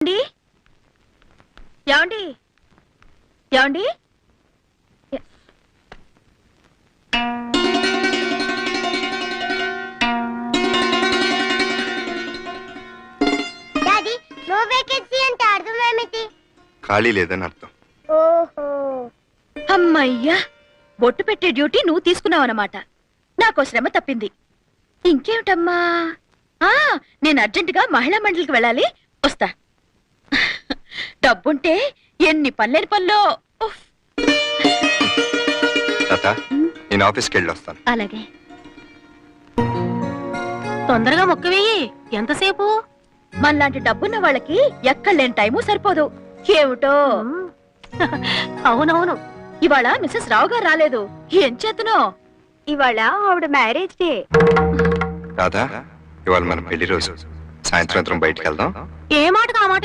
ఏమండి? ఏమండి? ఏమండి? డాడీ నో వేకెన్సీ అంటే అర్థం ఏమిటి? ఖాళీ లేదని అర్థం. ఓహో. అమ్మయ్యా బొట్టు పెట్టే డ్యూటీ నువ్వు తీసుకున్నావన్నమాట. నాకో శ్రమ తప్పింది. ఇంకేమిటమ్మా? ఆ నేను అర్జెంటుగా మహిళా మండలికి వెళ్ళాలి. వస్తా. డబ్బుంటే ఎన్ని పనులేని పనులో. తాత నేను ఆఫీస్కి వెళ్ళి వస్తాను అలాగే. తొందరగా మొక్క వెయ్యి ఎంతసేపు? మనలాంటి డబ్బున్న వాళ్ళకి ఎక్కడలేని టైము సరిపోదు. ఏమిటో? అవునవును. ఇవాళ మిస్సెస్ రావు గారు రాలేదు. ఏం చేతనో ఇవాళ ఆవిడ మ్యారేజ్ డే. రాధా ఇవాళ మన పెళ్ళి రోజు. సాయంత్రం బయటికి వెళ్దాం. ఏ ఆ మాట